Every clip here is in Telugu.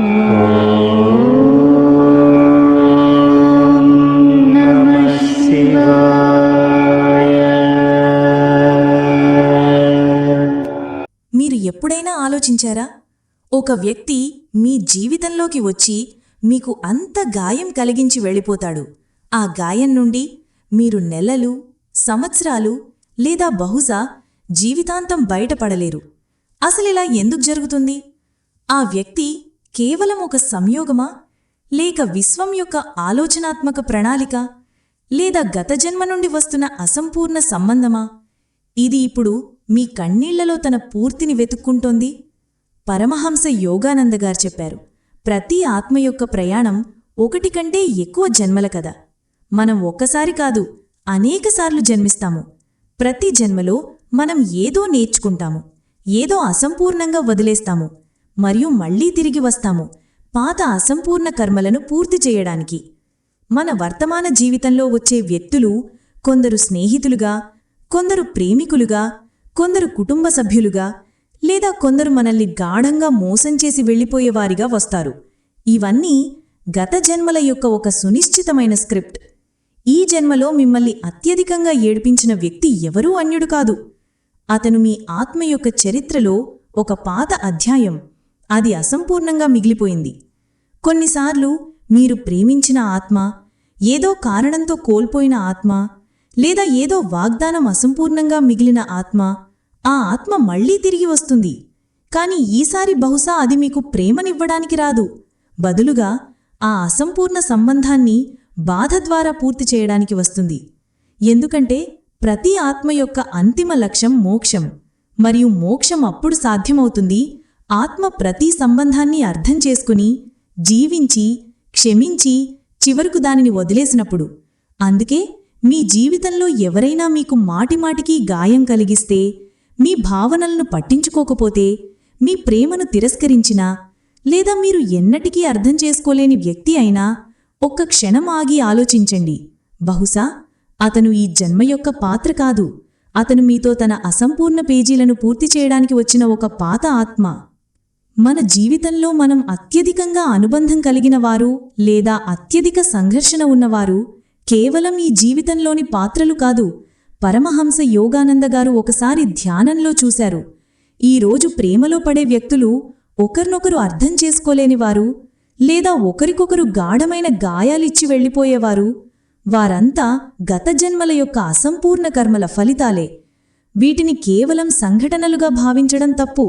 మీరు ఎప్పుడైనా ఆలోచించారా? ఒక వ్యక్తి మీ జీవితంలోకి వచ్చి మీకు అంత గాయం కలిగించి వెళ్ళిపోతాడు. ఆ గాయం నుండి మీరు నెలలు సంవత్సరాలు లేదా బహుశా జీవితాంతం బయటపడలేరు. అసలిలా ఎందుకు జరుగుతుంది? ఆ వ్యక్తి కేవలం ఒక సంయోగమా? లేక విశ్వం యొక్క ఆలోచనాత్మక ప్రణాళిక? లేదా గత జన్మ నుండి వస్తున్న అసంపూర్ణ సంబంధమా? ఇది ఇప్పుడు మీ కన్నీళ్ళలో తన పూర్తిని వెతుక్కుంటోంది? పరమహంస యోగానంద గారు చెప్పారు ప్రతి ఆత్మ యొక్క ప్రయాణం ఒకటి కంటే ఎక్కువ జన్మల కదా మనం ఒక్కసారి కాదు అనేకసార్లు జన్మిస్తాము. ప్రతి జన్మలో మనం ఏదో నేర్చుకుంటాము ఏదో అసంపూర్ణంగా వదిలేస్తాము. మరియు మళ్ళీ తిరిగి వస్తాము. పాత అసంపూర్ణ కర్మలను పూర్తి చేయడానికి. మన వర్తమాన జీవితంలో వచ్చే వ్యక్తులు కొందరు స్నేహితులుగా కొందరు ప్రేమికులుగా కొందరు కుటుంబ సభ్యులుగా లేదా కొందరు మనల్ని గాఢంగా మోసం చేసి వెళ్ళిపోయేవారిగా వస్తారు. ఇవన్నీ గత జన్మల యొక్క ఒక సునిశ్చితమైన స్క్రిప్ట్. ఈ జన్మలో మిమ్మల్ని అత్యధికంగా ఏడిపించిన వ్యక్తి ఎవరూ అన్యుడు కాదు. అతను మీ ఆత్మ యొక్క చరిత్రలో ఒక పాత అధ్యాయం. అది అసంపూర్ణంగా మిగిలిపోయింది. కొన్నిసార్లు మీరు ప్రేమించిన ఆత్మ ఏదో కారణంతో కోల్పోయిన ఆత్మ లేదా ఏదో వాగ్దానం అసంపూర్ణంగా మిగిలిన ఆత్మ ఆ ఆత్మ మళ్ళీ తిరిగి వస్తుంది. కాని ఈసారి బహుశా అది మీకు ప్రేమనివ్వడానికి రాదు. బదులుగా ఆ అసంపూర్ణ సంబంధాన్ని బాధ ద్వారా పూర్తి చేయడానికి వస్తుంది. ఎందుకంటే ప్రతి ఆత్మ యొక్క అంతిమ లక్ష్యం మోక్షం. మరియు మోక్షం అప్పుడు సాధ్యమవుతుంది ఆత్మ ప్రతి సంబంధాన్ని అర్థం చేసుకుని జీవించి క్షమించి చివరకు దానిని వదిలేసినప్పుడు అందుకే మీ జీవితంలో ఎవరైనా మీకు మాటిమాటికి గాయం కలిగిస్తే మీ భావనలను పట్టించుకోకపోతే మీ ప్రేమను తిరస్కరించినా లేదా మీరు ఎన్నటికీ అర్థం చేసుకోలేని వ్యక్తి అయినా ఒక్క క్షణం ఆగి ఆలోచించండి. బహుశా అతను ఈ జన్మ యొక్క పాత్ర కాదు. అతను మీతో తన అసంపూర్ణ పేజీలను పూర్తి చేయడానికి వచ్చిన ఒక పాత ఆత్మ. మన జీవితంలో మనం అత్యధికంగా అనుబంధం కలిగిన వారు లేదా అత్యధిక సంఘర్షణ ఉన్నవారు కేవలం ఈ జీవితంలోని పాత్రలు కాదు. పరమహంస యోగానంద గారు ఒకసారి ధ్యానంలో చూశారు. ఈ రోజు ప్రేమలో పడే వ్యక్తులు ఒకరినొకరు అర్థం చేసుకోలేనివారు లేదా ఒకరికొకరు గాఢమైన గాయాలిచ్చి వెళ్ళిపోయేవారు. వారంతా గత జన్మల యొక్క అసంపూర్ణ కర్మల ఫలితాలే. వీటిని కేవలం సంఘటనలుగా భావించడం తప్పు.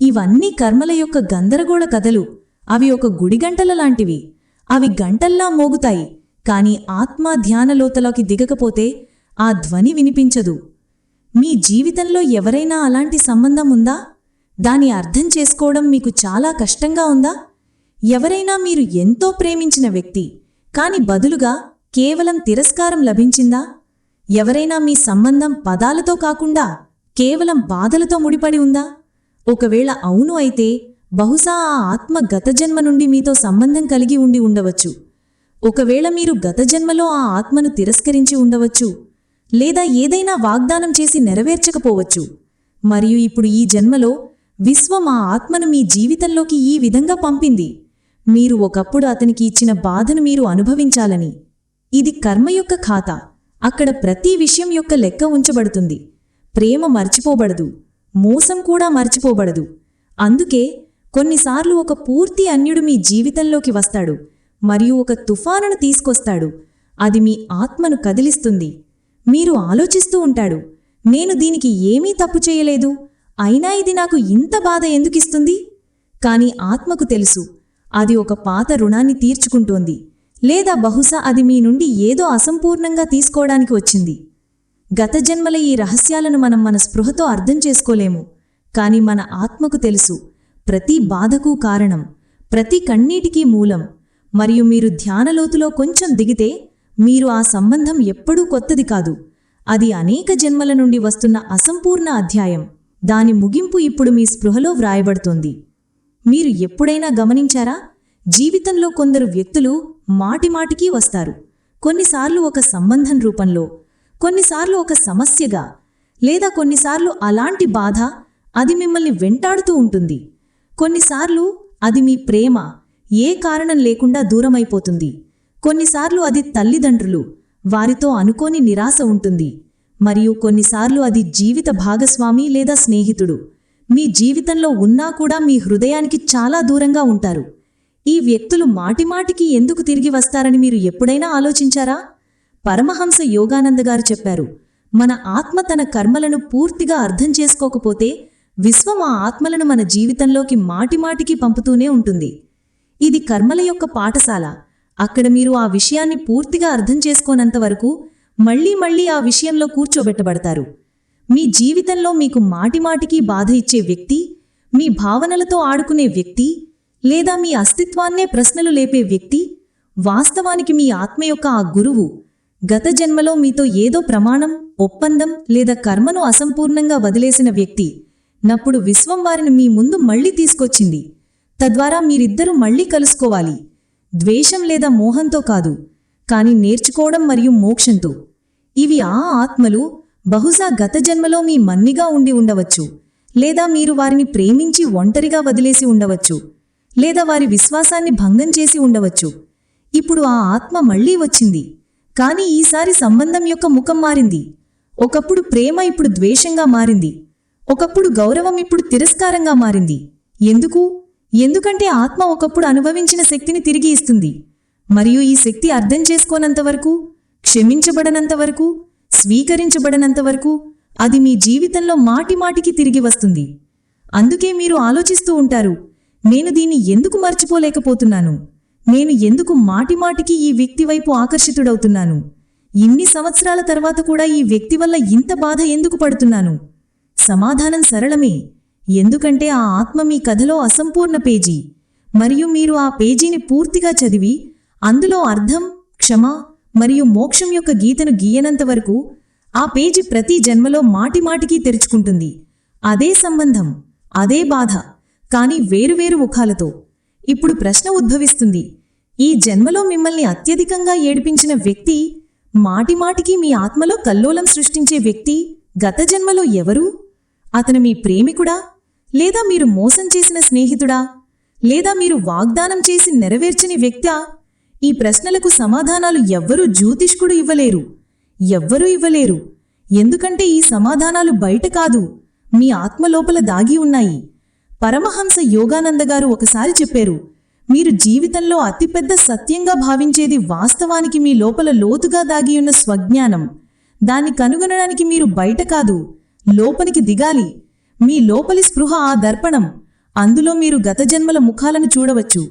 ఇవన్నీ కర్మల యొక్క గందరగోళ కథలు. అవి ఒక గుడిగంటల లాంటివి. అవి గంటల్లా మోగుతాయి. కాని ఆత్మ ధ్యానలోతలోకి దిగకపోతే ఆ ధ్వని వినిపించదు. మీ జీవితంలో ఎవరైనా అలాంటి సంబంధం ఉందా? దాని అర్థం చేసుకోవడం మీకు చాలా కష్టంగా ఉందా? ఎవరైనా మీరు ఎంతో ప్రేమించిన వ్యక్తి. కాని బదులుగా కేవలం తిరస్కారం లభించిందా? ఎవరైనా మీ సంబంధం పదాలతో కాకుండా కేవలం బాధలతో ముడిపడి ఉందా? ఒకవేళ అవును అయితే బహుశా ఆ ఆత్మ గత జన్మ నుండి మీతో సంబంధం కలిగి ఉండి ఉండవచ్చు. ఒకవేళ మీరు గత జన్మలో ఆ ఆత్మను తిరస్కరించి ఉండవచ్చు లేదా ఏదైనా వాగ్దానం చేసి నెరవేర్చకపోవచ్చు. మరియు ఇప్పుడు ఈ జన్మలో విశ్వం ఆ ఆత్మను మీ జీవితంలోకి ఈ విధంగా పంపింది. మీరు ఒకప్పుడు అతనికి ఇచ్చిన బాధను మీరు అనుభవించాలని. ఇది కర్మ యొక్క ఖాతా. అక్కడ ప్రతి విషయం యొక్క లెక్క ఉంచబడుతుంది. ప్రేమ మర్చిపోబడదు. మోసం కూడా మర్చిపోబడదు. అందుకే కొన్నిసార్లు ఒక పూర్తి అన్యుడు మీ జీవితంలోకి వస్తాడు. మరియు ఒక తుఫానును తీసుకొస్తాడు. అది మీ ఆత్మను కదిలిస్తుంది. మీరు ఆలోచిస్తూ ఉంటాడు నేను దీనికి ఏమీ తప్పు చేయలేదు? అయినా ఇది నాకు ఇంత బాధ ఎందుకిస్తుంది? కాని ఆత్మకు తెలుసు అది ఒక పాత రుణాన్ని తీర్చుకుంటోంది. లేదా బహుశా అది మీ నుండి ఏదో అసంపూర్ణంగా తీసుకోవడానికి వచ్చింది. గత జన్మల ఈ రహస్యాలను మనం మన స్పృహతో అర్థం చేసుకోలేము. కాని మన ఆత్మకు తెలుసు ప్రతి బాధకు కారణం ప్రతి కన్నీటికీ మూలం. మరియు మీరు ధ్యానలోతులో కొంచెం దిగితే మీరు ఆ సంబంధం ఎప్పుడూ కొత్తది కాదు. అది అనేక జన్మల నుండి వస్తున్న అసంపూర్ణ అధ్యాయం. దాని ముగింపు ఇప్పుడు మీ స్పృహలో వ్రాయబడుతోంది. మీరు ఎప్పుడైనా గమనించారా? జీవితంలో కొందరు వ్యక్తులు మాటిమాటికి వస్తారు. కొన్నిసార్లు ఒక సంబంధం రూపంలో కొన్నిసార్లు ఒక సమస్యగా లేదా కొన్నిసార్లు అలాంటి బాధ అది మిమ్మల్ని వెంటాడుతూ ఉంటుంది. కొన్నిసార్లు అది మీ ప్రేమ ఏ కారణం లేకుండా దూరమైపోతుంది. కొన్నిసార్లు అది తల్లిదండ్రులు వారితో అనుకోని నిరాశ ఉంటుంది. మరియు కొన్నిసార్లు అది జీవిత భాగస్వామి లేదా స్నేహితుడు. మీ జీవితంలో ఉన్నా కూడా మీ హృదయానికి చాలా దూరంగా ఉంటారు. ఈ వ్యక్తులు మాటిమాటికి ఎందుకు తిరిగి వస్తారని మీరు ఎప్పుడైనా ఆలోచించారా? పరమహంస యోగానంద గారు చెప్పారు మన ఆత్మ తన కర్మలను పూర్తిగా అర్థం చేసుకోకపోతే విశ్వం ఆ ఆత్మలను మన జీవితంలోకి మాటిమాటికి పంపుతూనే ఉంటుంది. ఇది కర్మల యొక్క పాఠశాల. అక్కడ మీరు ఆ విషయాన్ని పూర్తిగా అర్థం చేసుకోనంత వరకు మళ్ళీ మళ్ళీ ఆ విషయంలో కూర్చోబెట్టబడతారు. మీ జీవితంలో మీకు మాటిమాటికి బాధ ఇచ్చే వ్యక్తి మీ భావనలతో ఆడుకునే వ్యక్తి లేదా మీ అస్తిత్వాన్నే ప్రశ్నలు లేపే వ్యక్తి వాస్తవానికి మీ ఆత్మ యొక్క ఆ గురువు గత జన్మలో మీతో ఏదో ప్రమాణం ఒప్పందం లేదా కర్మను అసంపూర్ణంగా వదిలేసిన వ్యక్తి నప్పుడు విశ్వం వారిని మీ ముందు మళ్ళీ తీసుకొచ్చింది. తద్వారా మీరిద్దరూ మళ్ళీ కలుసుకోవాలి. ద్వేషం లేదా మోహంతో కాదు కాని నేర్చుకోవడం మరియు మోక్షంతో. ఇవి ఆ ఆత్మలు బహుశా గత జన్మలో మీ మన్నిగా ఉండి ఉండవచ్చు లేదా మీరు వారిని ప్రేమించి ఒంటరిగా వదిలేసి ఉండవచ్చు లేదా వారి విశ్వాసాన్ని భంగం చేసి ఉండవచ్చు. ఇప్పుడు ఆ ఆత్మ మళ్ళీ వచ్చింది. కాని ఈసారి సంబంధం యొక్క ముఖం మారింది. ఒకప్పుడు ప్రేమ ఇప్పుడు ద్వేషంగా మారింది. ఒకప్పుడు గౌరవం ఇప్పుడు తిరస్కారంగా మారింది. ఎందుకు? ఎందుకంటే ఆత్మ ఒకప్పుడు అనుభవించిన శక్తిని తిరిగి ఇస్తుంది. మరియు ఈ శక్తి అర్థం చేసుకోనంతవరకు క్షమించబడనంతవరకు స్వీకరించబడనంతవరకు అది మీ జీవితంలో మాటిమాటికి తిరిగి వస్తుంది. అందుకే మీరు ఆలోచిస్తూ ఉంటారు నేను దీన్ని ఎందుకు మర్చిపోలేకపోతున్నాను? నేను ఎందుకు మాటిమాటికి ఈ వ్యక్తి వైపు ఆకర్షితుడవుతున్నాను? ఇన్ని సంవత్సరాల తర్వాత కూడా ఈ వ్యక్తి వల్ల ఇంత బాధ ఎందుకు పడుతున్నాను? సమాధానం సరళమే. ఎందుకంటే ఆ ఆత్మ మీ కథలో అసంపూర్ణ పేజీ. మరియు మీరు ఆ పేజీని పూర్తిగా చదివి అందులో అర్థం క్షమ మరియు మోక్షం యొక్క గీతను గీయనంత వరకు ఆ పేజీ ప్రతి జన్మలో మాటిమాటికి తెరుచుకుంటుంది. అదే సంబంధం అదే బాధ కానీ వేరువేరు ముఖాలతో. ఇప్పుడు ప్రశ్న ఉద్భవిస్తుంది. ఈ జన్మలో మిమ్మల్ని అత్యధికంగా ఏడిపించిన వ్యక్తి మాటిమాటికి మీ ఆత్మలో కల్లోలం సృష్టించే వ్యక్తి గత జన్మలో ఎవరు? అతను మీ ప్రేమికుడా? లేదా మీరు మోసం చేసిన స్నేహితుడా? లేదా మీరు వాగ్దానం చేసి నెరవేర్చని వ్యక్తా? ఈ ప్రశ్నలకు సమాధానాలు ఎవ్వరూ జ్యోతిష్కుడు ఇవ్వలేరు. ఎవ్వరూ ఇవ్వలేరు. ఎందుకంటే ఈ సమాధానాలు బయట కాదు మీ ఆత్మలోపల దాగి ఉన్నాయి. పరమహంస యోగానంద గారు ఒకసారి చెప్పారు మీరు జీవితంలో అతిపెద్ద సత్యంగా భావించేది వాస్తవానికి మీ లోపల లోతుగా దాగియున్న స్వజ్ఞానం. దాన్ని కనుగొనడానికి మీరు బయట కాదు లోపలికి దిగాలి. మీ లోపలి స్పృహ ఆ దర్పణం. అందులో మీరు గత జన్మల ముఖాలను చూడవచ్చు.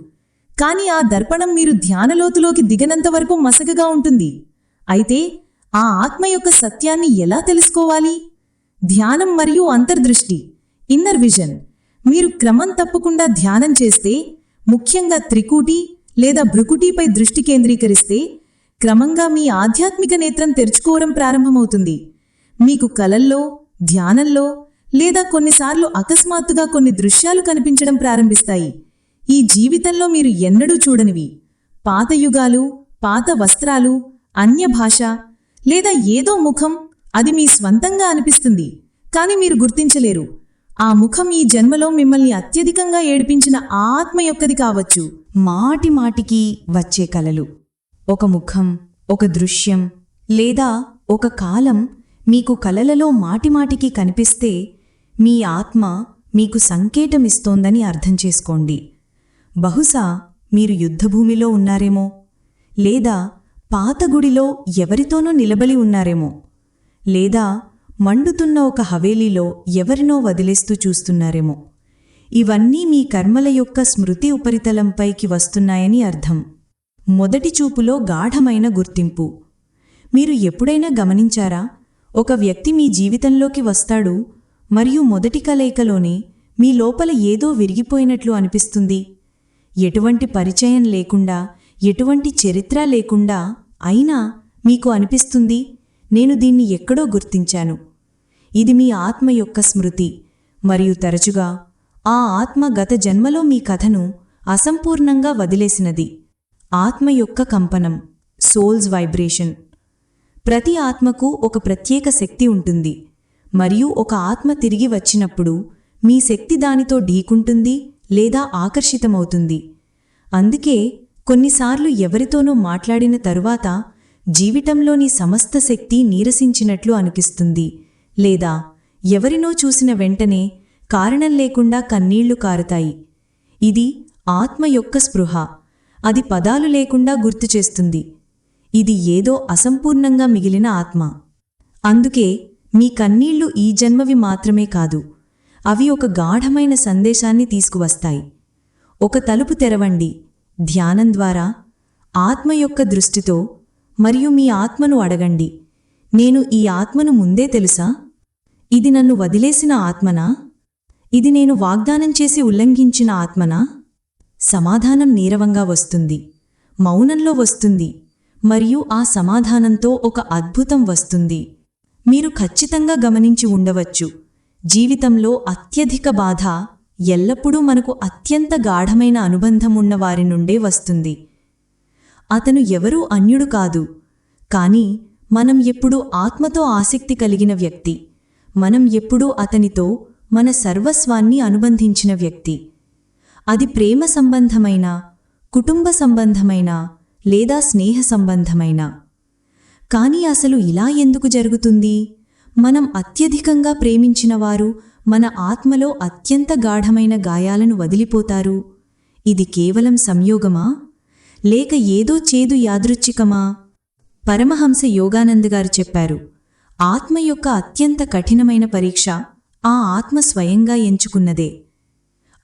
కాని ఆ దర్పణం మీరు ధ్యానలోతులోకి దిగనంత వరకు మసకగా ఉంటుంది. అయితే ఆ ఆత్మ యొక్క సత్యాన్ని ఎలా తెలుసుకోవాలి? ధ్యానం మరియు అంతర్దృష్టి ఇన్నర్ విజన్. మీరు క్రమం తప్పకుండా ధ్యానం చేస్తే ముఖ్యంగా త్రికూటి లేదా భృకుటిపై దృష్టి కేంద్రీకరిస్తే క్రమంగా మీ ఆధ్యాత్మిక నేత్రం తెరుచుకోవడం ప్రారంభమవుతుంది. మీకు కలల్లో ధ్యానంలో లేదా కొన్నిసార్లు అకస్మాత్తుగా కొన్ని దృశ్యాలు కనిపించడం ప్రారంభిస్తాయి. ఈ జీవితంలో మీరు ఎన్నడూ చూడనివి. పాత యుగాలు పాత వస్త్రాలు అన్య భాష లేదా ఏదో ముఖం అది మీ స్వంతంగా అనిపిస్తుంది కాని మీరు గుర్తించలేరు. ఆ ముఖం ఈ జన్మలో మిమ్మల్ని అత్యధికంగా ఏడిపించిన ఆత్మ యొక్కది కావచ్చు. మాటి మాటికి వచ్చే కలలు. ఒక ముఖం ఒక దృశ్యం లేదా ఒక కాలం మీకు కలలలో మాటిమాటికి కనిపిస్తే మీ ఆత్మ మీకు సంకేతమిస్తోందని అర్థం చేసుకోండి. బహుశా మీరు యుద్ధభూమిలో ఉన్నారేమో లేదా పాత గుడిలో ఎవరితోనో నిలబడి ఉన్నారేమో లేదా మండుతున్న ఒక హవేలీలో ఎవరినో వదిలేస్తూ చూస్తున్నారేమో. ఇవన్నీ మీ కర్మల యొక్క స్మృతి ఉపరితలంపైకి వస్తున్నాయని అర్థం. మొదటి చూపులో గాఢమైన గుర్తింపు. మీరు ఎప్పుడైనా గమనించారా? ఒక వ్యక్తి మీ జీవితంలోకి వస్తాడు మరియు మొదటి కలయికలోనే మీ లోపల ఏదో విరిగిపోయినట్లు అనిపిస్తుంది. ఎటువంటి పరిచయం లేకుండా ఎటువంటి చరిత్ర లేకుండా అయినా మీకు అనిపిస్తుంది నేను దీన్ని ఎక్కడో గుర్తించాను. ఇది మీ ఆత్మ యొక్క స్మృతి. మరియు తరచుగా ఆ ఆత్మ గత జన్మలో మీ కథను అసంపూర్ణంగా వదిలేసినది. ఆత్మ యొక్క కంపనం సోల్స్ వైబ్రేషన్ ప్రతి ఆత్మకు ఒక ప్రత్యేక శక్తి ఉంటుంది. మరియు ఒక ఆత్మ తిరిగి వచ్చినప్పుడు మీ శక్తి దానితో ఢీకుంటుంది లేదా ఆకర్షితమవుతుంది. అందుకే కొన్నిసార్లు ఎవరితోనో మాట్లాడిన తరువాత జీవితంలోని సమస్త శక్తి నీరసించినట్లు అనిపిస్తుంది. లేదా ఎవరినో చూసిన వెంటనే కారణం లేకుండా కన్నీళ్ళు కారుతాయి. ఇది ఆత్మ యొక్క స్పృహ. అది పదాలు లేకుండా గుర్తుచేస్తుంది ఇది ఏదో అసంపూర్ణంగా మిగిలిన ఆత్మ. అందుకే మీ కన్నీళ్ళు ఈ జన్మవి మాత్రమే కాదు. అవి ఒక గాఢమైన సందేశాన్ని తీసుకువస్తాయి. ఒక తలుపు తెరవండి. ధ్యానం ద్వారా ఆత్మ యొక్క దృష్టితో మరియు మీ ఆత్మను అడగండి. నేను ఈ ఆత్మను ముందే తెలుసా? ఇది నన్ను వదిలేసిన ఆత్మనా? ఇది నేను వాగ్దానం చేసి ఉల్లంఘించిన ఆత్మనా? సమాధానం నీరవంగా వస్తుంది మౌనంలో వస్తుంది మరియు ఆ సమాధానంతో ఒక అద్భుతం వస్తుంది. మీరు ఖచ్చితంగా గమనించి ఉండవచ్చు జీవితంలో అత్యధిక బాధ ఎల్లప్పుడూ మనకు అత్యంత గాఢమైన అనుబంధం ఉన్నవారి నుండే వస్తుంది. అతను ఎవరూ అన్యుడు కాదు కానీ మనం ఎప్పుడూ ఆత్మతో ఆసక్తి కలిగిన వ్యక్తి. మనం ఎప్పుడూ అతనితో మన సర్వస్వాన్ని అనుబంధించిన వ్యక్తి. అది ప్రేమ సంబంధమైన కుటుంబ సంబంధమైన లేదా స్నేహ సంబంధమైన. కానీ అసలు ఇలా ఎందుకు జరుగుతుంది? మనం అత్యధికంగా ప్రేమించిన వారు మన ఆత్మలో అత్యంత గాఢమైన గాయాలను వదిలిపోతారు. ఇది కేవలం సంయోగమా? లేక ఏదో చేదు యాదృచ్ఛికమా? పరమహంస యోగానంద్ గారు చెప్పారు ఆత్మ యొక్క అత్యంత కఠినమైన పరీక్ష ఆ ఆత్మ స్వయంగా ఎంచుకున్నదే.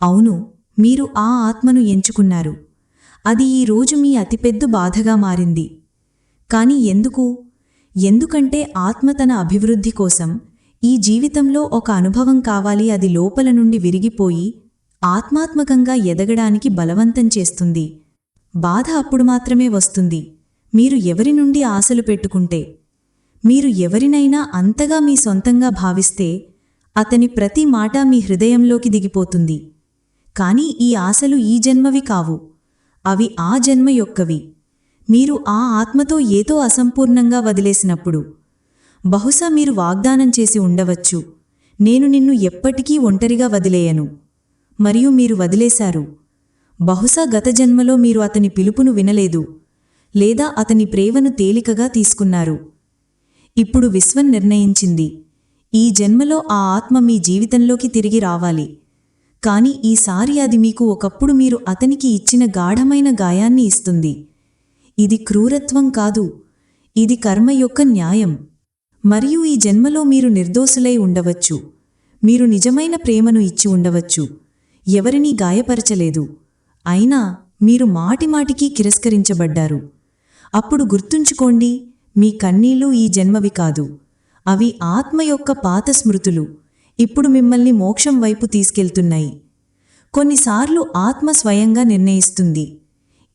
అవును మీరు ఆ ఆత్మను ఎంచుకున్నారు. అది ఈ రోజు మీ అతిపెద్ద బాధగా మారింది. కాని ఎందుకు? ఎందుకంటే ఆత్మ తన అభివృద్ధి కోసం ఈ జీవితంలో ఒక అనుభవం కావాలి అది లోపల నుండి విరిగిపోయి ఆత్మాత్మకంగా ఎదగడానికి బలవంతం చేస్తుంది. బాధ అప్పుడు మాత్రమే వస్తుంది. మీరు ఎవరి నుండి ఆశలు పెట్టుకుంటే మీరు ఎవరినైనా అంతగా మీ సొంతంగా భావిస్తే అతని ప్రతి మాట మీ హృదయంలోకి దిగిపోతుంది. కాని ఈ ఆశలు ఈ జన్మవి కావు. అవి ఆ జన్మ యొక్కవి. మీరు ఆ ఆత్మతో ఏదో అసంపూర్ణంగా వదిలేసినప్పుడు బహుశా మీరు వాగ్దానం చేసి ఉండవచ్చు నేను నిన్ను ఎప్పటికీ ఒంటరిగా వదిలేయను. మరియు మీరు వదిలేశారు. బహుశా గత జన్మలో మీరు అతని పిలుపును వినలేదు. లేదా అతని ప్రేమను తేలికగా తీసుకున్నారు. ఇప్పుడు విశ్వం నిర్ణయించింది. ఈ జన్మలో ఆ ఆత్మ మీ జీవితంలోకి తిరిగి రావాలి. కాని ఈసారి అది మీకు ఒకప్పుడు మీరు అతనికి ఇచ్చిన గాఢమైన గాయాన్ని ఇస్తుంది. ఇది క్రూరత్వం కాదు. ఇది కర్మ యొక్క న్యాయం. మరియు ఈ జన్మలో మీరు నిర్దోషులై ఉండవచ్చు. మీరు నిజమైన ప్రేమను ఇచ్చి ఉండవచ్చు. ఎవరినీ గాయపరచలేదు. అయినా మీరు మాటిమాటికి తిరస్కరించబడ్డారు. అప్పుడు గుర్తుంచుకోండి మీ కన్నీళ్ళు ఈ జన్మవి కాదు. అవి ఆత్మ యొక్క పాత స్మృతులు ఇప్పుడు మిమ్మల్ని మోక్షం వైపు తీసుకెళ్తున్నాయి. కొన్నిసార్లు ఆత్మ స్వయంగా నిర్ణయిస్తుంది.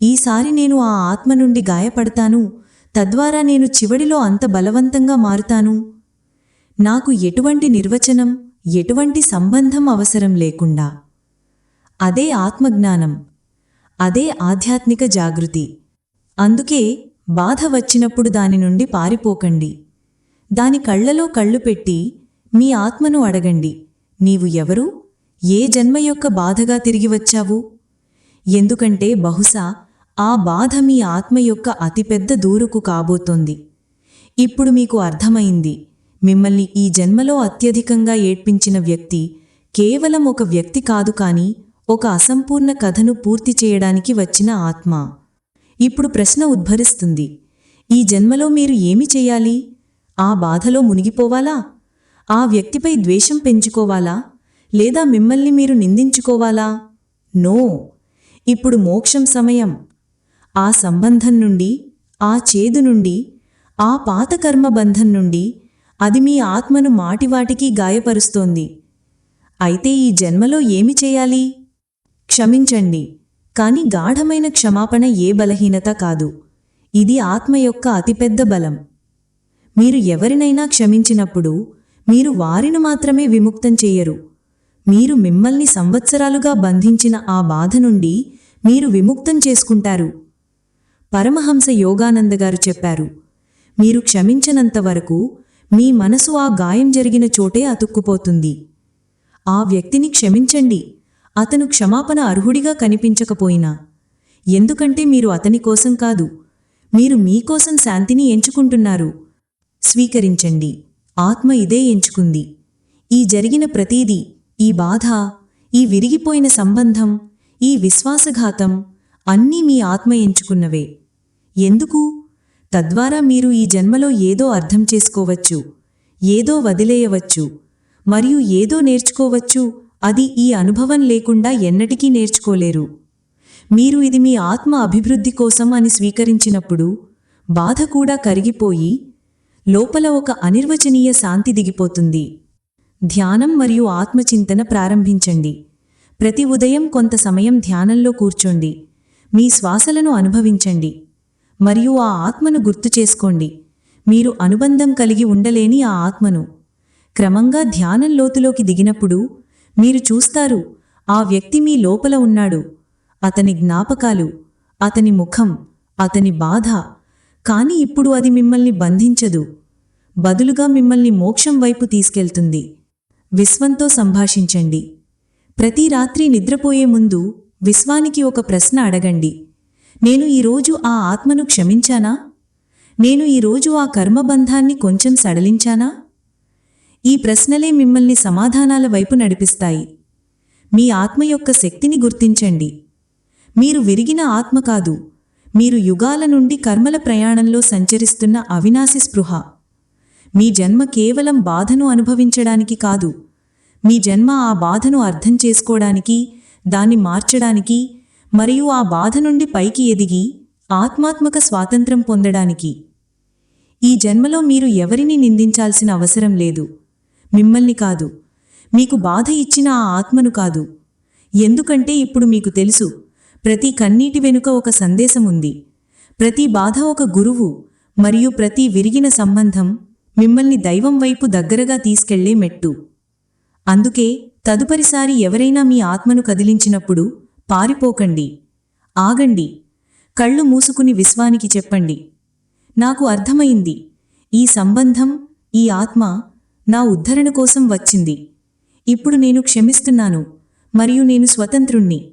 ఈసారి నేను ఆ ఆత్మ నుండి గాయపడతాను. తద్వారా నేను చివడిలో అంత బలవంతంగా మారుతాను. నాకు ఎటువంటి నిర్వచనం ఎటువంటి సంబంధం అవసరం లేకుండా. అదే ఆత్మజ్ఞానం. అదే ఆధ్యాత్మిక జాగృతి. అందుకే బాధ వచ్చినప్పుడు దాని నుండి పారిపోకండి. దాని కళ్ళలో కళ్ళు పెట్టి మీ ఆత్మను అడగండి. నీవు ఎవరు? ఏ జన్మ యొక్క బాధగా తిరిగి వచ్చావు? ఎందుకంటే బహుశా ఆ బాధ మీ ఆత్మ యొక్క అతిపెద్ద దూరుకు కాబోతోంది. ఇప్పుడు మీకు అర్థమైంది. మిమ్మల్ని ఈ జన్మలో అత్యధికంగా ఏడ్పించిన వ్యక్తి కేవలం ఒక వ్యక్తి కాదు కాని ఒక అసంపూర్ణ కథను పూర్తి చేయడానికి వచ్చిన ఆత్మ. ఇప్పుడు ప్రశ్న ఉద్భరిస్తుంది ఈ జన్మలో మీరు ఏమి చేయాలి? ఆ బాధలో మునిగిపోవాలా? ఆ వ్యక్తిపై ద్వేషం పెంచుకోవాలా? లేదా మిమ్మల్ని మీరు నిందించుకోవాలా? నో. ఇప్పుడు మోక్షం సమయం. ఆ సంబంధం నుండి ఆ చేదు నుండి ఆ పాత కర్మబంధం నుండి అది మీ ఆత్మను మాటివాటికి గాయపరుస్తోంది. అయితే ఈ జన్మలో ఏమి చేయాలి? క్షమించండి. కాని గాఢమైన క్షమాపణ ఏ బలహీనత కాదు. ఇది ఆత్మ యొక్క అతిపెద్ద బలం. మీరు ఎవరినైనా క్షమించినప్పుడు మీరు వారిని మాత్రమే విముక్తం చెయ్యరు మీరు మిమ్మల్ని సంవత్సరాలుగా బంధించిన ఆ బాధ నుండి మీరు విముక్తం చేసుకుంటారు. పరమహంస యోగానంద గారు చెప్పారు మీరు క్షమించనంత వరకు మీ మనసు ఆ గాయం జరిగిన చోటే అతుక్కుపోతుంది. ఆ వ్యక్తిని క్షమించండి. అతను క్షమాపణ అర్హుడిగా కనిపించకపోయినా. ఎందుకంటే మీరు అతని కోసం కాదు మీరు మీకోసం శాంతిని ఎంచుకుంటున్నారు. స్వీకరించండి ఆత్మ ఇదే ఎంచుకుంది. ఈ జరిగిన ప్రతీదీ ఈ బాధ ఈ విరిగిపోయిన సంబంధం ఈ విశ్వాసఘాతం అన్నీ మీ ఆత్మ ఎంచుకున్నవే. ఎందుకు? తద్వారా మీరు ఈ జన్మలో ఏదో అర్థం చేసుకోవచ్చు ఏదో వదిలేయవచ్చు మరియు ఏదో నేర్చుకోవచ్చు అది ఈ అనుభవం లేకుండా ఎన్నటికీ నేర్చుకోలేరు. మీరు ఇది మీ ఆత్మ అభివృద్ధి కోసం అని స్వీకరించినప్పుడు బాధ కూడా కరిగిపోయి లోపల ఒక అనిర్వచనీయ శాంతి దిగిపోతుంది. ధ్యానం మరియు ఆత్మచింతన ప్రారంభించండి. ప్రతి ఉదయం కొంత సమయం ధ్యానంలో కూర్చోండి. మీ శ్వాసలను అనుభవించండి. మరియు ఆ ఆత్మను గుర్తు చేసుకోండి. మీరు అనుబంధం కలిగి ఉండలేని ఆ ఆత్మను. క్రమంగా ధ్యానం లోతులోకి దిగినప్పుడు మీరు చూస్తారు ఆ వ్యక్తి మీ లోపల ఉన్నాడు. అతని జ్ఞాపకాలు అతని ముఖం అతని బాధ. కాని ఇప్పుడు అది మిమ్మల్ని బంధించదు. బదులుగా మిమ్మల్ని మోక్షం వైపు తీసుకెళ్తుంది. విశ్వంతో సంభాషించండి. ప్రతి రాత్రి నిద్రపోయే ముందు విశ్వానికి ఒక ప్రశ్న అడగండి. నేను ఈరోజు ఆ ఆత్మను క్షమించానా? నేను ఈరోజు ఆ కర్మబంధాన్ని కొంచెం సడలించానా? ఈ ప్రశ్నలే మిమ్మల్ని సమాధానాల వైపు నడిపిస్తాయి. మీ ఆత్మ యొక్క శక్తిని గుర్తించండి. మీరు విరిగిన ఆత్మ కాదు మీరు యుగాల నుండి కర్మల ప్రయాణంలో సంచరిస్తున్న అవినాశి స్పృహ. మీ జన్మ కేవలం బాధను అనుభవించడానికి కాదు మీ జన్మ ఆ బాధను అర్థం చేసుకోవడానికి దాన్ని మార్చడానికి మరియు ఆ బాధ నుండి పైకి ఎదిగి ఆత్మాత్మక స్వాతంత్రం పొందడానికి. ఈ జన్మలో మీరు ఎవరిని నిందించాల్సిన అవసరం లేదు. మిమ్మల్ని కాదు. మీకు బాధ ఇచ్చిన ఆ ఆత్మను కాదు. ఎందుకంటే ఇప్పుడు మీకు తెలుసు ప్రతి కన్నీటి వెనుక ఒక సందేశం ఉంది. ప్రతి బాధ ఒక గురువు మరియు ప్రతి విరిగిన సంబంధం మిమ్మల్ని దైవం వైపు దగ్గరగా తీసుకెళ్ళే మెట్టు. అందుకే తదుపరిసారి ఎవరైనా మీ ఆత్మను కదిలించినప్పుడు పారిపోకండి. ఆగండి. కళ్ళు మూసుకుని విశ్వానికి చెప్పండి. నాకు అర్థమైంది. ఈ సంబంధం ఈ ఆత్మ నా ఉద్ధరణ కోసం వచ్చింది. ఇప్పుడు నేను క్షమిస్తున్నాను మరియు నేను స్వతంత్రుణ్ణి.